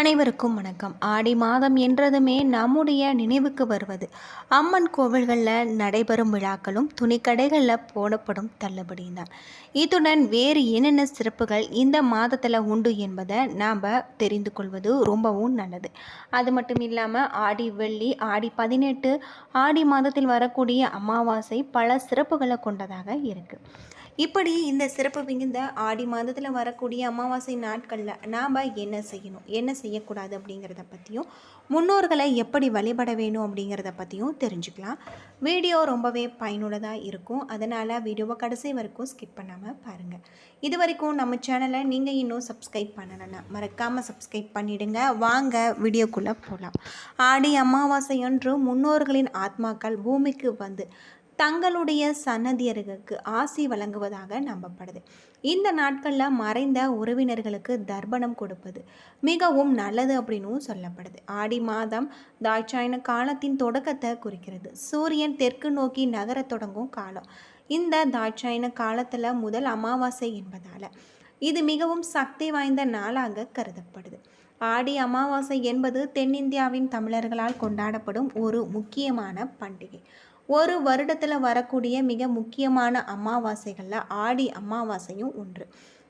அனைவருக்கும் வணக்கம். ஆடி மாதம் என்றதுமே நம்முடைய நினைவுக்கு வருவது. அம்மன் கோவில்களில் நடைபெறும் விழாக்களும் துணிக்கடைகளில் போடப்படும் தள்ளுபடியும் தான் இத்துடன் வேறு என்னென்ன சிறப்புகள் இந்த மாதத்தில் உண்டு என்பதை நாம் தெரிந்து கொள்வது ரொம்பவும் நல்லது. அது மட்டும் இல்லாமல் ஆடி வெள்ளி ஆடி பதினெட்டு ஆடி மாதத்தில் வரக்கூடிய அமாவாசை பல சிறப்புகளை கொண்டதாக இருக்குது இப்படி இந்த சிறப்பு மிகுந்த ஆடி மாதத்தில் வரக்கூடிய அமாவாசை நாட்களில் நாம் என்ன செய்யணும்? என்ன செய்யக்கூடாது அப்படிங்கிறத பற்றியும் முன்னோர்களை எப்படி வழிபட வேணும் அப்படிங்கிறத பற்றியும் தெரிஞ்சுக்கலாம். வீடியோ ரொம்பவே பயனுள்ளதாக இருக்கும். அதனால் வீடியோவை கடைசி வரைக்கும் ஸ்கிப் பண்ணாமல் பாருங்கள் இது வரைக்கும் நம்ம சேனலை நீங்கள் இன்னும் சப்ஸ்கிரைப் பண்ணலைன்னா மறக்காமல் சப்ஸ்கிரைப் பண்ணிடுங்க. வாங்க வீடியோக்குள்ளே போகலாம் ஆடி அமாவாசை அன்று முன்னோர்களின் ஆத்மாக்கள் பூமிக்கு வந்து தங்களுடைய சன்னதியர்களுக்கு ஆசி வழங்குவதாக நம்பப்படுது. இந்த நாட்களில் மறைந்த உறவினர்களுக்கு தர்ப்பணம் கொடுப்பது மிகவும் நல்லது அப்படின்னும் சொல்லப்படுது. ஆடி மாதம் தாட்சாயன காலத்தின் தொடக்கத்தை குறிக்கிறது. சூரியன் தெற்கு நோக்கி நகரத் தொடங்கும் காலம். இந்த தாட்சாயன காலத்தில் முதல் அமாவாசை என்பதால் இது மிகவும் சக்தி வாய்ந்த நாளாக கருதப்படுது. ஆடி அமாவாசை என்பது தென்னிந்தியாவின் தமிழர்களால் கொண்டாடப்படும் ஒரு முக்கியமான பண்டிகை. ஒரு வருடத்தில் வரக்கூடிய மிக முக்கியமான அமாவாசைகளில் ஆடி அமாவாசையும் ஒன்று.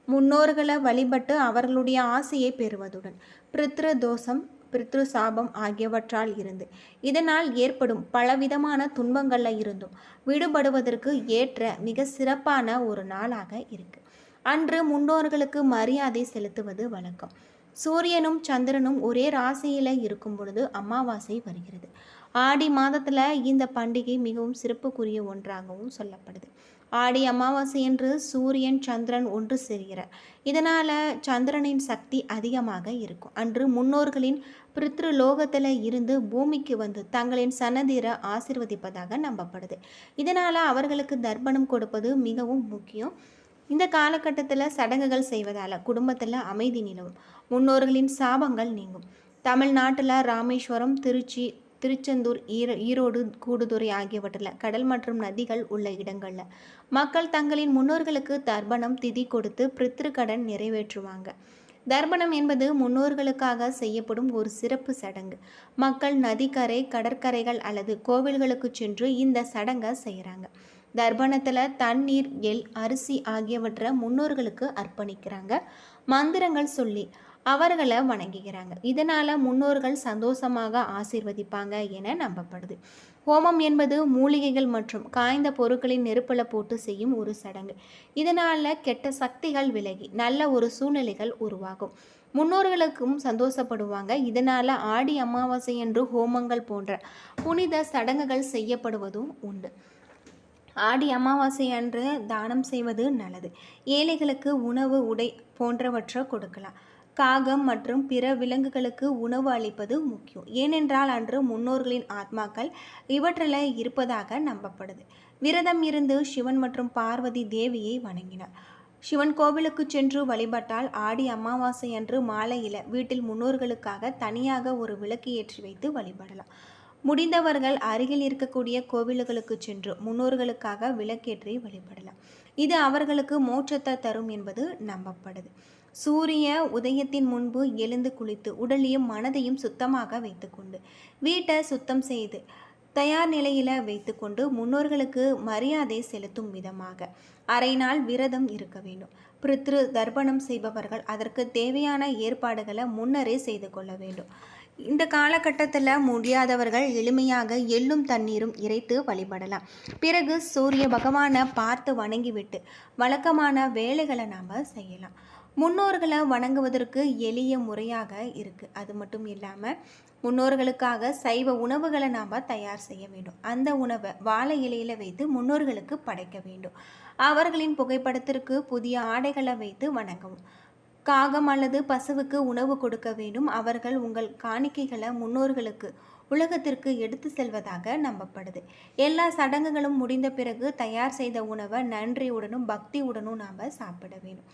முன்னோர்களை வழிபட்டு அவர்களுடைய ஆசையை பெறுவதுடன் பிரித்ரு தோஷம் பிரித்ரு சாபம் ஆகியவற்றால் இருந்து இதனால் ஏற்படும் பலவிதமான துன்பங்களில் இருந்தும் விடுபடுவதற்கு ஏற்ற மிக சிறப்பான ஒரு நாளாக இருக்கு. அன்று முன்னோர்களுக்கு மரியாதை செலுத்துவது வழக்கம். சூரியனும் சந்திரனும் ஒரே ராசியில் இருக்கும் பொழுது அமாவாசை வருகிறது. ஆடி மாதத்தில் இந்த பண்டிகை மிகவும் சிறப்புக்குரிய ஒன்றாகவும் சொல்லப்படுது. ஆடி அமாவாசை என்று சூரியன் சந்திரன் ஒன்று சேர்கிறார். இதனால் சந்திரனின் சக்தி அதிகமாக இருக்கும். அன்று முன்னோர்களின் பிரித்ரு லோகத்தில் இருந்து பூமிக்கு வந்து தங்களின் சன்னதிரை ஆசிர்வதிப்பதாக நம்பப்படுது. இதனால் அவர்களுக்கு தர்ப்பணம் கொடுப்பது மிகவும் முக்கியம். இந்த காலகட்டத்தில் சடங்குகள் செய்வதால் குடும்பத்தில் அமைதி நிலவும். முன்னோர்களின் சாபங்கள் நீங்கும். தமிழ்நாட்டில் ராமேஸ்வரம் திருச்சி திருச்செந்தூர் ஈர ஈரோடு கூடுதுறை ஆகியவற்றில் கடல் மற்றும் நதிகள் உள்ள இடங்களில். மக்கள் தங்களின் முன்னோர்களுக்கு தர்ப்பணம் திதி கொடுத்து பித்திருக்கடன் நிறைவேற்றுவாங்க. தர்ப்பணம் என்பது முன்னோர்களுக்காக செய்யப்படும் ஒரு சிறப்பு சடங்கு. மக்கள் நதிக்கரை கடற்கரைகள் அல்லது கோவில்களுக்கு சென்று இந்த சடங்கை செய்கிறாங்க தர்ப்பணத்தில் தண்ணீர் எல் அரிசி ஆகியவற்றை முன்னோர்களுக்கு அர்ப்பணிக்கிறாங்க. மந்திரங்கள் சொல்லி அவர்களை வணங்குகிறாங்க. இதனால் முன்னோர்கள் சந்தோஷமாக ஆசீர்வதிப்பாங்க என நம்பப்படுது. ஹோமம் என்பது மூலிகைகள் மற்றும் காய்ந்த பொருட்களின் நெருப்பில் போட்டு செய்யும் ஒரு சடங்கு. இதனால் கெட்ட சக்திகள் விலகி நல்ல ஒரு சூழ்நிலைகள் உருவாகும். முன்னோர்களுக்கும் சந்தோஷப்படுவாங்க. இதனால் ஆடி அமாவாசை என்று ஹோமங்கள் போன்ற புனித சடங்குகள் செய்யப்படுவதும் உண்டு. ஆடி அமாவாசை அன்று தானம் செய்வது நல்லது. ஏழைகளுக்கு உணவு உடை போன்றவற்றை கொடுக்கலாம். காகம் மற்றும் பிற விலங்குகளுக்கு உணவு அளிப்பது முக்கியம். ஏனென்றால் அன்று முன்னோர்களின் ஆத்மாக்கள் இவற்றில் இருப்பதாக நம்பப்படுது. விரதம் இருந்து சிவன் மற்றும் பார்வதி தேவியை வணங்கினார். சிவன் கோவிலுக்கு சென்று வழிபட்டால் ஆடி அமாவாசை அன்று மாலையில் வீட்டில் முன்னோர்களுக்காக தனியாக ஒரு விளக்கு ஏற்றி வைத்து வழிபடலாம். முடிந்தவர்கள் அருகில் இருக்கக்கூடிய கோவில்களுக்கு சென்று முன்னோர்களுக்காக விளக்கேற்றி வழிபடலாம். இது அவர்களுக்கு மோட்சத்தை தரும் என்பது நம்பப்படுது. சூரிய உதயத்தின் முன்பு எழுந்து குளித்து உடலையும் மனதையும் சுத்தமாக வைத்துக்கொண்டு. வீட்டை சுத்தம் செய்து தயார் நிலையில் வைத்துக்கொண்டு முன்னோர்களுக்கு மரியாதை செலுத்தும் விதமாக. அரை நாள் விரதம் இருக்க வேண்டும். பிரித்ரு தர்ப்பணம் செய்பவர்கள் அதற்கு தேவையான ஏற்பாடுகளை முன்னரே செய்து கொள்ள வேண்டும். இந்த காலகட்டத்தில் முடியாதவர்கள் எளிமையாக எள்ளும் தண்ணீரும் இறைத்து வழிபடலாம். பிறகு சூரிய பகவானை பார்த்து வணங்கிவிட்டு வழக்கமான வேலைகளை நாம் செய்யலாம். முன்னோர்களை வணங்குவதற்கு எளிய முறையாக இருக்குது அது மட்டும் இல்லாமல் முன்னோர்களுக்காக சைவ உணவுகளை நாம் தயார் செய்ய வேண்டும். அந்த உணவை வாழை இலையில் வைத்து முன்னோர்களுக்கு படைக்க வேண்டும். அவர்களின் புகைப்படத்திற்கு புதிய ஆடைகளை வைத்து வணங்கவும். காகம் அல்லது பசுவுக்கு உணவு கொடுக்க வேண்டும். அவர்கள் உங்கள் காணிக்கைகளை முன்னோர்களுக்கு உலகத்திற்கு எடுத்து செல்வதாக நம்பப்படுது. எல்லா சடங்குகளும் முடிந்த பிறகு தயார் செய்த உணவை நன்றியுடனும் பக்தியுடனும் நாம் சாப்பிட வேண்டும்.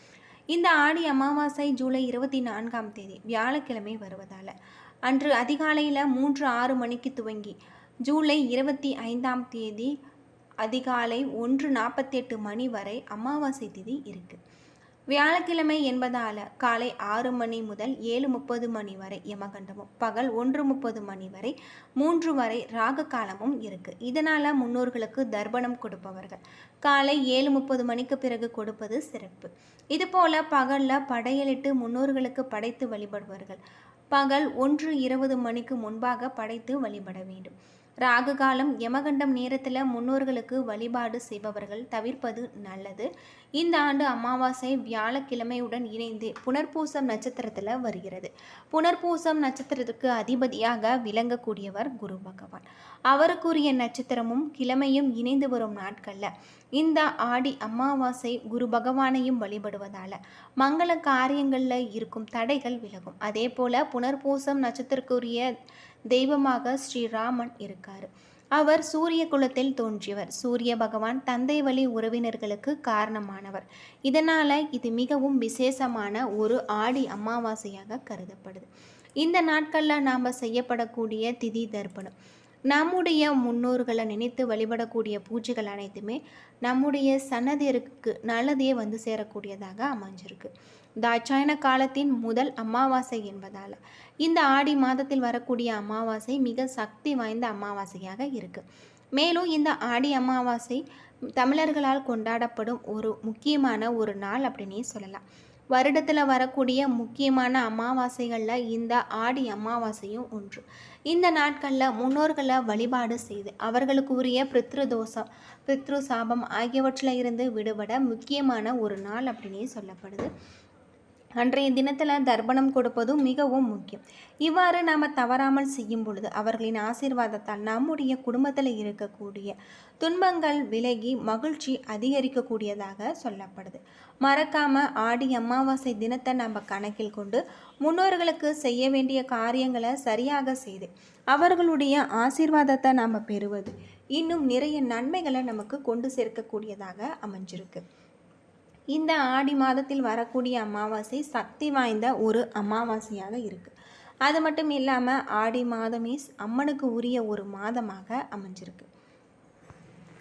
இந்த ஆடி அமாவாசை ஜூலை இருபத்தி நான்காம் தேதி வியாழக்கிழமை வருவதால் அன்று அதிகாலையில் மூன்று ஆறு மணிக்கு துவங்கி ஜூலை இருபத்தி ஐந்தாம் தேதி அதிகாலை ஒன்று நாற்பத்தெட்டு மணி வரை அமாவாசை திதி இருக்குது வியாழக்கிழமை என்பதால் காலை ஆறு மணி முதல் ஏழு முப்பது மணி வரை யமகண்டமும் பகல் ஒன்று முப்பது மணி வரை மூன்று வரை ராக காலமும் இருக்குது இதனால் முன்னோர்களுக்கு தர்ப்பணம் கொடுப்பவர்கள். காலை ஏழு முப்பது மணிக்கு பிறகு கொடுப்பது சிறப்பு. இதுபோல் பகலில் படையலிட்டு முன்னோர்களுக்கு படைத்து வழிபடுவார்கள் பகல் ஒன்று இருபது மணிக்கு முன்பாக படைத்து வழிபட வேண்டும். ராகு காலம் யமகண்டம் நேரத்தில் முன்னோர்களுக்கு வழிபாடு செய்பவர்கள் தவிர்ப்பது நல்லது. இந்த ஆண்டு அமாவாசை வியாழக்கிழமையுடன் இணைந்து புனர்பூசம் நட்சத்திரத்தில் வருகிறது. புனர்பூசம் நட்சத்திரத்துக்கு அதிபதியாக விளங்கக்கூடியவர் குரு பகவான். அவருக்குரிய நட்சத்திரமும் கிழமையும் இணைந்து வரும் நாட்களில் இந்த ஆடி அமாவாசை குரு பகவானையும் வழிபடுவதால் மங்கள காரியங்களில் இருக்கும் தடைகள் விலகும். அதே போல் புனர்பூசம் நட்சத்திரக்குரிய தெய்வமாக ஸ்ரீராமன் இருக்கார். அவர் சூரிய குலத்தில் தோன்றியவர். சூரிய பகவான் தந்தை வழி உறவினர்களுக்கு காரணமானவர். இதனால் இது மிகவும் விசேஷமான ஒரு ஆடி அமாவாசையாக கருதப்படுது. இந்த நாட்களில் நாம் செய்யப்படக்கூடிய திதி தர்ப்பணம். நம்முடைய முன்னோர்களை நினைத்து வழிபடக்கூடிய பூஜைகள் அனைத்துமே நம்முடைய சன்னதியருக்கு நல்லதே வந்து சேரக்கூடியதாக அமைஞ்சிருக்கு. தாட்சாயன காலத்தின் முதல் அமாவாசை என்பதால் இந்த ஆடி மாதத்தில் வரக்கூடிய அமாவாசை மிக சக்தி வாய்ந்த அமாவாசையாக இருக்குது மேலும் இந்த ஆடி அமாவாசை தமிழர்களால் கொண்டாடப்படும் ஒரு முக்கியமான ஒரு நாள் அப்படின்னே சொல்லலாம். வருடத்தில் வரக்கூடிய முக்கியமான அமாவாசைகளில் இந்த ஆடி அமாவாசையும் ஒன்று. இந்த நாட்களில் முன்னோர்களை வழிபாடு செய்து அவர்களுக்கு உரிய பித்ரு தோஷம் பித்ரு சாபம் ஆகியவற்றில் இருந்து விடுபட முக்கியமான ஒரு நாள் அப்படின்னே சொல்லப்படுது. அன்றைய தினத்தில் தர்ப்பணம் கொடுப்பதும் மிகவும் முக்கியம். இவ்வாறு நாம் தவறாமல் செய்யும் பொழுது அவர்களின் ஆசீர்வாதத்தால் நம்முடைய குடும்பத்தில் இருக்கக்கூடிய துன்பங்கள் விலகி மகிழ்ச்சி அதிகரிக்கக்கூடியதாக சொல்லப்படுது. மறக்காம ஆடி அமாவாசை தினத்தை நம்ம கணக்கில் கொண்டு முன்னோர்களுக்கு செய்ய வேண்டிய காரியங்களை சரியாக செய்து அவர்களுடைய ஆசீர்வாதத்தை நாம் பெறுவது இன்னும் நிறைய நன்மைகளை நமக்கு கொண்டு சேர்க்கக்கூடியதாக அமைஞ்சிருக்கு. இந்த ஆடி மாதத்தில் வரக்கூடிய அமாவாசை சக்தி வாய்ந்த ஒரு அமாவாசையாக இருக்குது அது மட்டும் இல்லாமல் ஆடி மாதமே அம்மனுக்கு உரிய ஒரு மாதமாக அமைஞ்சிருக்கு.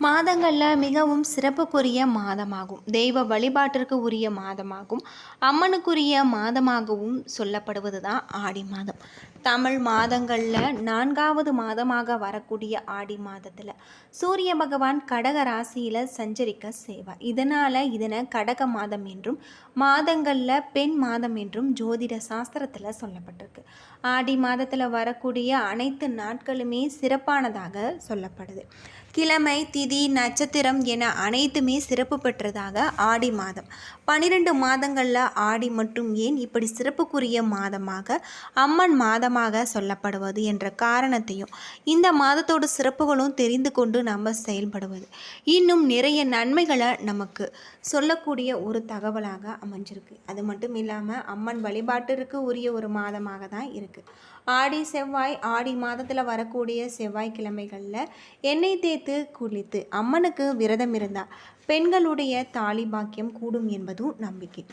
மாதங்களில் மிகவும் சிறப்புக்குரிய மாதமாகும். தெய்வ வழிபாட்டிற்கு உரிய மாதமாகும். அம்மனுக்குரிய மாதமாகவும் சொல்லப்படுவது தான் ஆடி மாதம். தமிழ் மாதங்களில் நான்காவது மாதமாக வரக்கூடிய ஆடி மாதத்தில் சூரிய பகவான் கடக ராசியில் சஞ்சரிக்க செய்வார் இதனால் இதனை கடக மாதம் என்றும் மாதங்களில் பெண் மாதம் என்றும் ஜோதிட சாஸ்திரத்தில் சொல்லப்பட்டிருக்கு. ஆடி மாதத்தில் வரக்கூடிய அனைத்து நாட்களுமே சிறப்பானதாக சொல்லப்படுது. கிழமை திதி நட்சத்திரம் என அனைத்துமே சிறப்பு பெற்றதாக ஆடி மாதம். பனிரெண்டு மாதங்களில் ஆடி மட்டும் ஏன் இப்படி சிறப்புக்குரிய மாதமாக அம்மன் மாதமாக சொல்லப்படுவது என்ற காரணத்தையும் இந்த மாதத்தோட சிறப்புகளும் தெரிந்து கொண்டு நம்ம செயல்படுவது. இன்னும் நிறைய நன்மைகளை நமக்கு சொல்லக்கூடிய ஒரு தகவலாக அமைஞ்சிருக்கு. அது மட்டும் இல்லாமல் அம்மன் வழிபாட்டிற்கு உரிய ஒரு மாதமாக தான் இருக்குது ஆடி செவ்வாய் ஆடி மாதத்தில் வரக்கூடிய செவ்வாய்க்கிழமைகளில் எண்ணெய் தேய்த்து குளித்து அம்மனுக்கு விரதம் இருந்தால் பெண்களுடைய தாலி பாக்கியம் கூடும் என்பதும் நம்பிக்கை.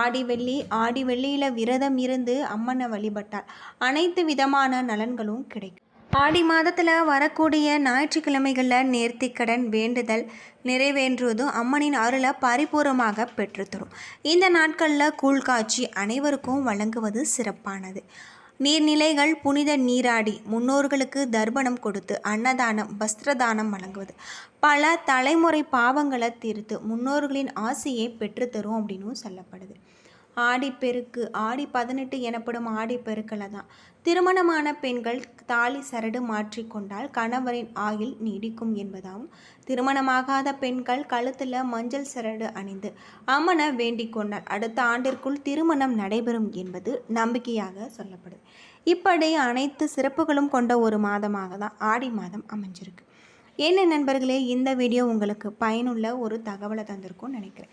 ஆடி வெள்ளி ஆடி வெள்ளியில் விரதம் இருந்து அம்மனை வழிபட்டால் அனைத்து விதமான நலன்களும் கிடைக்கும். ஆடி மாதத்தில் வரக்கூடிய ஞாயிற்றுக்கிழமைகளில் நேர்த்திக்கடன் வேண்டுதல் நிறைவேற்றுவதும் அம்மனின் அருளை பரிபூர்வமாக பெற்றுத்தரும் இந்த நாட்களில் கூழ்காட்சி அனைவருக்கும் வழங்குவது சிறப்பானது. நீர்நிலைகள் புனித நீராடி முன்னோர்களுக்கு தர்ப்பணம் கொடுத்து அன்னதானம் வஸ்திரதானம் வழங்குவது. பல தலைமுறை பாவங்களை தீர்த்து முன்னோர்களின் ஆசையை பெற்றுத்தரும் அப்படின்னும் சொல்லப்படுது. ஆடிப்பெருக்கு ஆடி பதினெட்டு எனப்படும் ஆடிப்பெருக்கில் தான் திருமணமான பெண்கள் தாலி சரடு மாற்றிக்கொண்டால் கணவரின் ஆயில் நீடிக்கும் என்பதாகவும் திருமணமாகாத பெண்கள் கழுத்தில் மஞ்சள் சரடு அணிந்து அம்மனை வேண்டிக் கொண்டால் அடுத்த ஆண்டிற்குள் திருமணம் நடைபெறும் என்பது நம்பிக்கையாக சொல்லப்படுது. இப்படி அனைத்து சிறப்புகளும் கொண்ட ஒரு மாதமாக தான் ஆடி மாதம் அமைஞ்சிருக்கு. என்ன நண்பர்களே இந்த வீடியோ உங்களுக்கு பயனுள்ள ஒரு தகவலை தந்திருக்கும்னு நினைக்கிறேன்.